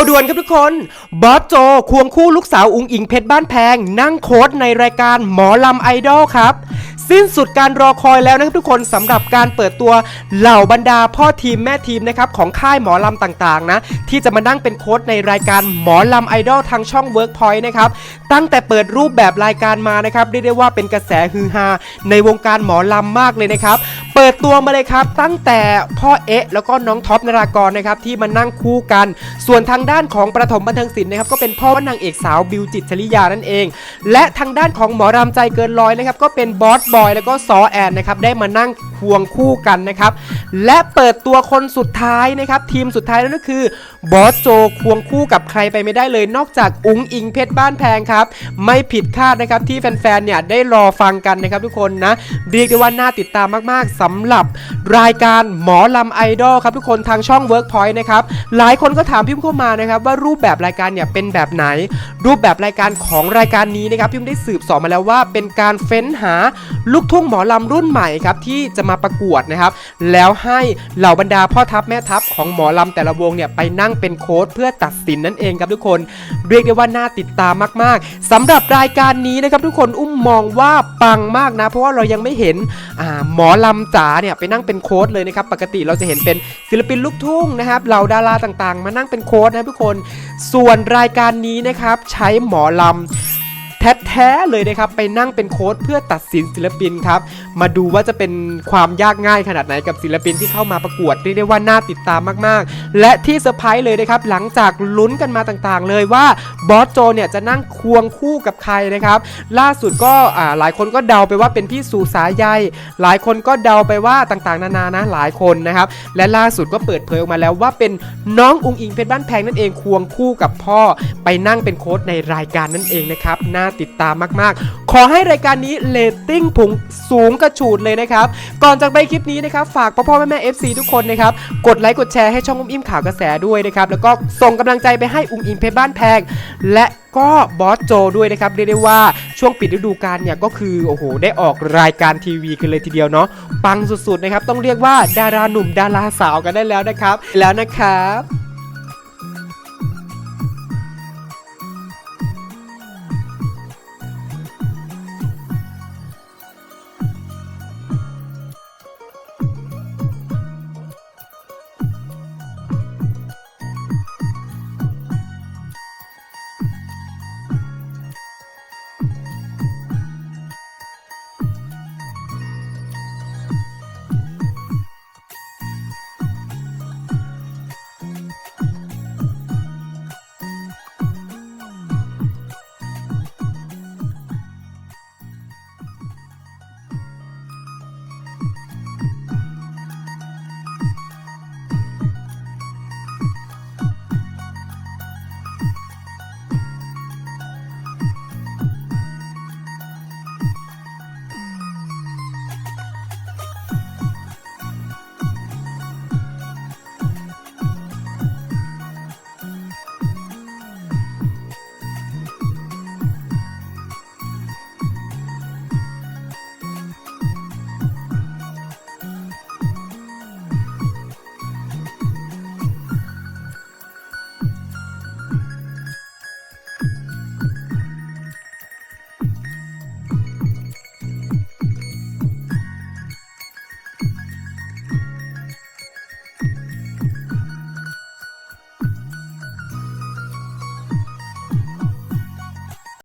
าวด่วนครับทุกคน บอสโจควงคู่ลูกสาวอุงอิงเพชรบ้านแพง นั่งโค้ดในรายการหมอลำไอดอลครับ สิ้นสุดการรอคอยแล้วนะครับทุกคนสำหรับการเปิดตัวเหล่าบรรดาพ่อทีมแม่ทีมนะครับของค่ายหมอลำต่างๆนะ ที่จะมานั่งเป็นโค้ดในรายการหมอลำไอดอลทางช่อง Workpoint นะครับตั้งแต่เปิดรูปแบบรายการมานะครับเรียกได้ว่าเป็นกระแสฮือฮาในวงการหมอลำมากเลยนะครับ เปิดตัวมาเลยครับ ตั้งแต่พ่อเอ๊ะแล้วก็น้องท็อปนรากรนะครับที่มานั่งคู่กัน ส่วนทางด้านของประถมบันเทิงศิลป์นะครับก็เป็นพ่อนางเอกสาวบิวจิตรชลิยานั่นเอง และทางด้านของหมอรำใจเกินร้อยนะครับก็เป็นบอสบอยแล้วก็ซอแอนนะครับได้มานั่ง ควงคู่กันนะครับ และเปิดตัวคนสุดท้ายนะครับทีมสุดท้ายนั่นก็คือบอสโจควงคู่กับใครไปไม่ได้เลย นอกจากอุ๋งอิงเพชรบ้านแพงครับ ไม่ผิดคาดนะครับที่แฟนๆเนี่ยได้รอฟังกันนะครับทุกคนนะเรียกได้ว่าน่าติดตามมากๆสำหรับรายการหมอลำไอดอลครับทุกคนทางช่อง Workpoint นะครับหลายคนก็ถามพิมพ์เข้ามานะครับว่ารูปแบบรายการเนี่ยเป็นแบบไหน รูปแบบรายการของรายการนี้นะครับพิมพ์ได้สืบสอบมาแล้วว่าเป็นการเฟ้นหาลูกทุ่งหมอลำรุ่นใหม่ครับที่จะมามาประกวดนะครับ แล้วให้เหล่าบรรดาพ่อทัพแม่ทัพของหมอลำแต่ละวงเนี่ยไปนั่งเป็นโค้ดเพื่อตัดสินนั่นเองครับทุกคน เรียกได้ว่าน่าติดตามมากๆสำหรับรายการนี้นะครับทุกคนอุ้มมองว่าปังมากนะ เพราะว่าเรายังไม่เห็นหมอลำจ๋าเนี่ยไปนั่งเป็นโค้ดเลยนะครับปกติเราจะเห็นเป็นศิลปินลูกทุ่งนะครับเหล่าดาราต่างๆ มานั่งเป็นโค้ดนะทุกคน ส่วนรายการนี้นะครับใช้หมอลำ แท้ๆเลยนะครับไปนั่งเป็นโค้ดเพื่อตัดสินศิลปินครับมาดูว่าจะเป็นความยากง่ายขนาดไหนกับศิลปินที่เข้ามาประกวดเรียกได้ว่าน่าติดตามมากๆ และที่เซอร์ไพรส์เลยนะครับหลังจากลุ้นกันมาต่างๆ เลยว่าบอสโจเนี่ยจะนั่งควงคู่กับใครนะครับล่าสุดก็อ่าหลายคนก็เดาไปว่าเป็นพี่สุสายใยหลายคนก็เดาไปว่าต่างๆ นานานะหลายคนนะครับและล่าสุดก็เปิดเผยออกมาแล้วว่าเป็นน้องอุงอิงเพชรบ้านแพงนั่นเองควงคู่กับพ่อไปนั่งเป็นโค้ดในรายการนั่นเองนะครับน่าติดตามมากๆ ขอให้รายการนี้เลตติ้งผงสูงกระฉูดเลยนะครับ ก่อนจากไปคลิปนี้นะครับ ฝากพ่อพ่อแม่แม่ FC ทุกคนนะครับ กดไลค์กดแชร์ให้ช่องอุ้มอิ่มข่าวกระแสด้วยนะครับ แล้วก็ส่งกำลังใจไปให้อุ้งอิงเพชรบ้านแพง และก็บอสโจด้วยนะครับเรียกได้ว่าช่วงปิดฤดูกาลเนี่ยก็คือโอ้โหได้ออกรายการทีวีกันเลยทีเดียวเนาะปังสุดๆนะครับต้องเรียกว่าดาราหนุ่มดาราสาวกันได้แล้วนะครับ แล้วนะครับ